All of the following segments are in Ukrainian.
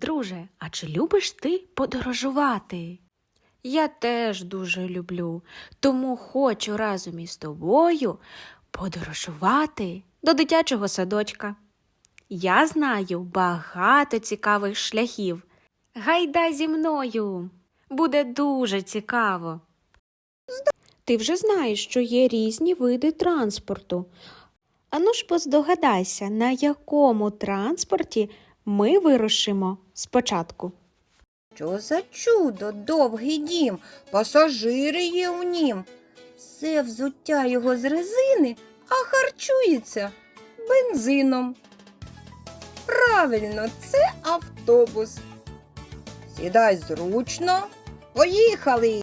Друже! А чи любиш ти подорожувати? Я теж дуже люблю, тому хочу разом із тобою подорожувати до дитячого садочка. Я знаю багато цікавих шляхів. Гайда зі мною! Буде дуже цікаво. Ти вже знаєш, що є різні види транспорту. Ану ж поздогадайся, на якому транспорті ми вирушимо спочатку. Що за чудо, довгий дім, пасажири є у нім. Все взуття його з резини, а харчується бензином. Правильно, це автобус. Сідай зручно. Поїхали.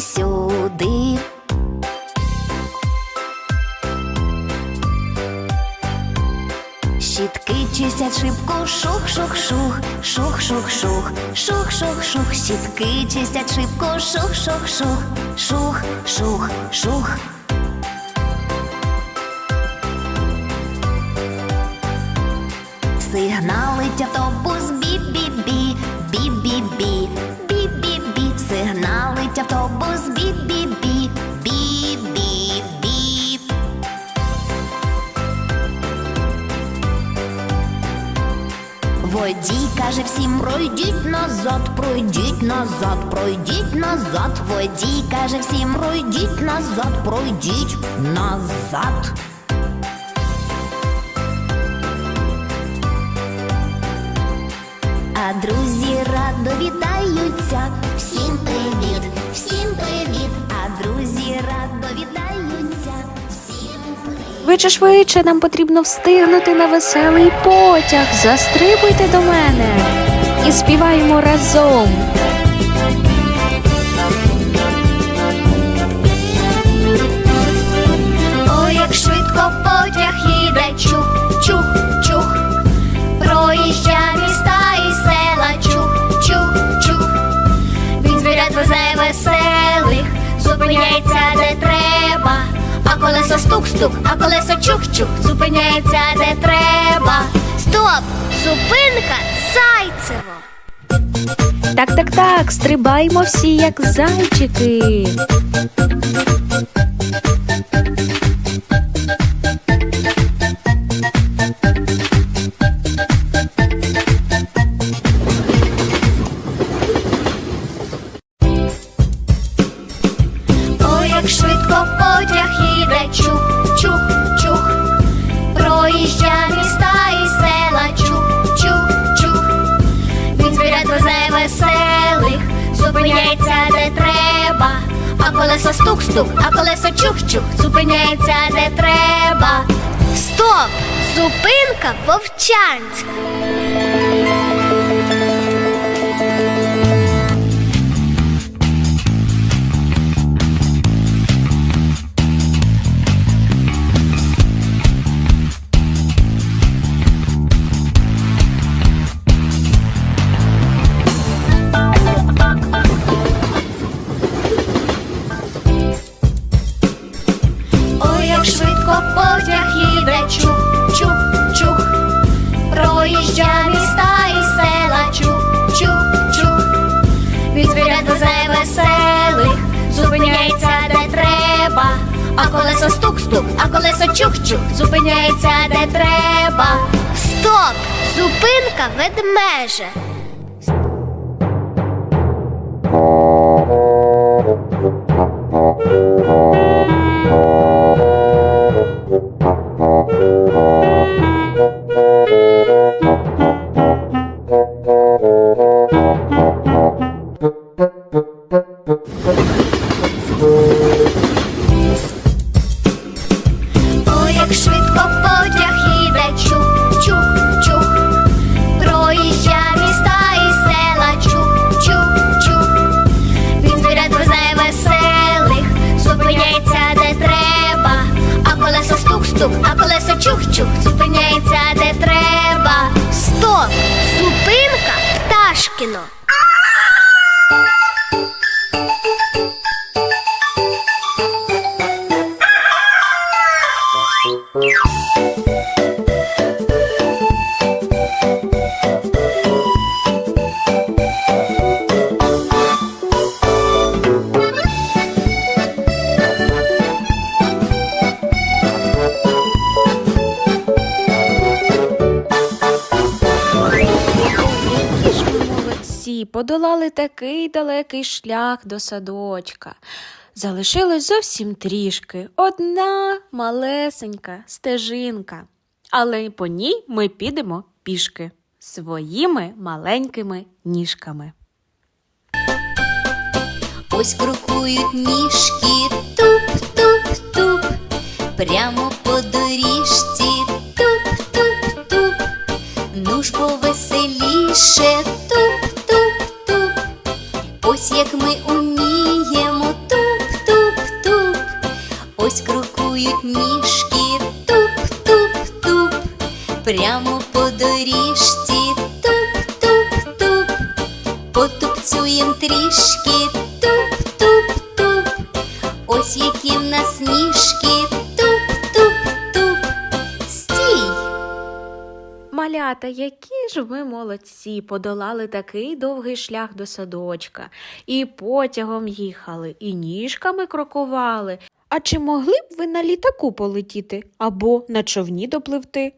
Шух-шух-шух, шух-шух-шух, шух-шух-шух, щітки чистять шибку, шух-шух-шух, шух-шух-шух. Сигналить автобус бі-бі-бі, бі-бі-бі, бі-бі-бі, сигналить автобус Водій каже всім пройдіть назад, пройдіть назад, пройдіть назад. Водій каже всім пройдіть назад, пройдіть назад. А друзі радо вітаються. Швидше, швидше, нам потрібно встигнути на веселий потяг. Застрибуйте до мене і співаємо разом. Колесо стук-стук, а колесо чук-чук зупиняється де треба. Стоп! Зупинка Зайцево! Так, так, так, стрибаємо всі, як зайчики. Зупиняється де треба, а колесо стук-стук, а колесо чух-чух, зупиняється де треба. Стоп! Зупинка Вовчанськ! Колесо стук-стук, а колесо чух-чух, зупиняється де треба. Стоп! Зупинка ведмеже. Подолали такий далекий шлях до садочка. Залишилось зовсім трішки, одна малесенька стежинка. Але по ній ми підемо пішки своїми маленькими ніжками. Ось крокують ніжки, туп-туп-туп, прямо по доріжці, туп-туп-туп, ну ж повеселіше, як ми уміємо, туп-туп-туп, ось крокують ніжки, туп-туп-туп, прямо по доріжці, туп-туп-туп. Потупцюєм трішки, Малята, які ж ви молодці, подолали такий довгий шлях до садочка, і потягом їхали, і ніжками крокували. А чи могли б ви на літаку полетіти або на човні допливти?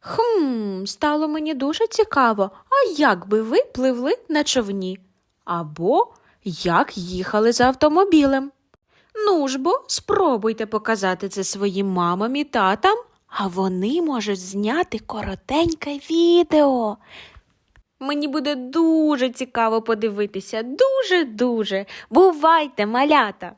Хм, стало мені дуже цікаво, а як би ви пливли на човні? Або як їхали за автомобілем? Ну ж бо, спробуйте показати це своїм мамам і татам, а вони можуть зняти коротеньке відео. Мені буде дуже цікаво подивитися, дуже-дуже. Бувайте, малята!